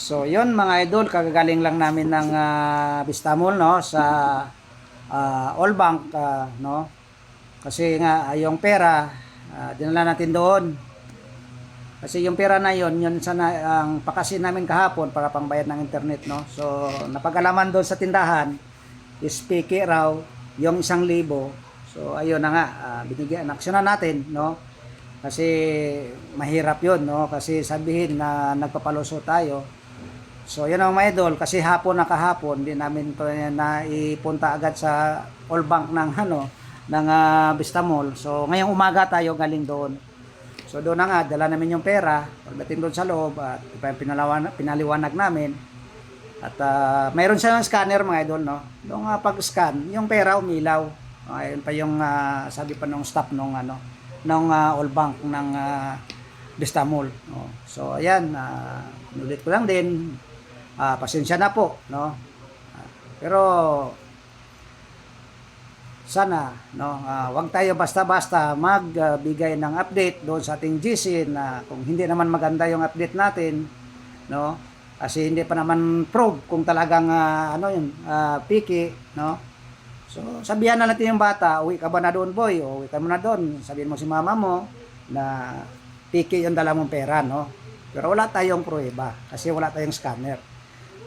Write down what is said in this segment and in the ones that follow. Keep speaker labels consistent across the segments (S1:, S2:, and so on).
S1: So, yun mga idol, kagagaling lang namin ng uh, Bistamol no sa ah, All Bank ah, no. Kasi nga ah, yung pera ah, dinala natin doon. Kasi yung pera na yon, yun sana ang pakasin namin kahapon para pangbayad ng internet no. So, napag-alaman doon sa tindahan is piki raw yung isang libo. So, ayun na nga, ah, binigyan, aksyonan natin no. Kasi mahirap yun no. Kasi sabihin na nagpapaluso tayo, So, yan ang mga idol. Kasi hapon na kahapon, hindi namin to na ipunta agad sa all bank ng ano, ng ah, Bistamol. So, ngayong umaga tayo galing doon. So, doon na nga, dala namin yung pera. Pagdating doon sa loob, at pinalawan, pinaliwanag namin. At ah, mayroon siyang scanner mga idol, no? Doon nga pag-scan, yung pera umilaw. Ayun pa yung ah, sabi pa nung staff nung ano, nung ah, all bank ng uh, Bistamol. No? So, ayan, uh, ulit ko lang din, Ah, pasensya na po, no? Ah, pero sana no, ah, wag tayo basta-basta magbigay ng update doon sa ating GC na kung hindi naman maganda yung update natin, no? Kasi hindi pa naman prove kung talagang ah, ano yun, ah, piki, no? So, sabihan na natin yung bata, uwi ka ba na doon, boy? O uwi ka mo na doon. Sabihin mo si mama mo na piki yung dala mong pera, no? Pero wala tayong prueba kasi wala tayong scanner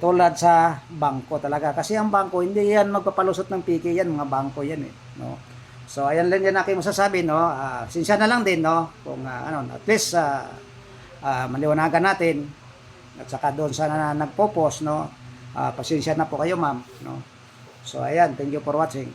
S1: tulad sa bangko talaga. Kasi ang bangko, hindi yan magpapalusot ng PK yan, mga bangko yan eh. No? So, ayan lang yan aking masasabi, no? Uh, sinsya na lang din, no? Kung, ah, ano, at least, uh, uh, maliwanagan natin. At saka doon sa na, nagpo-post, no? Uh, pasensya na po kayo, ma'am, no? So, ayan, thank you for watching.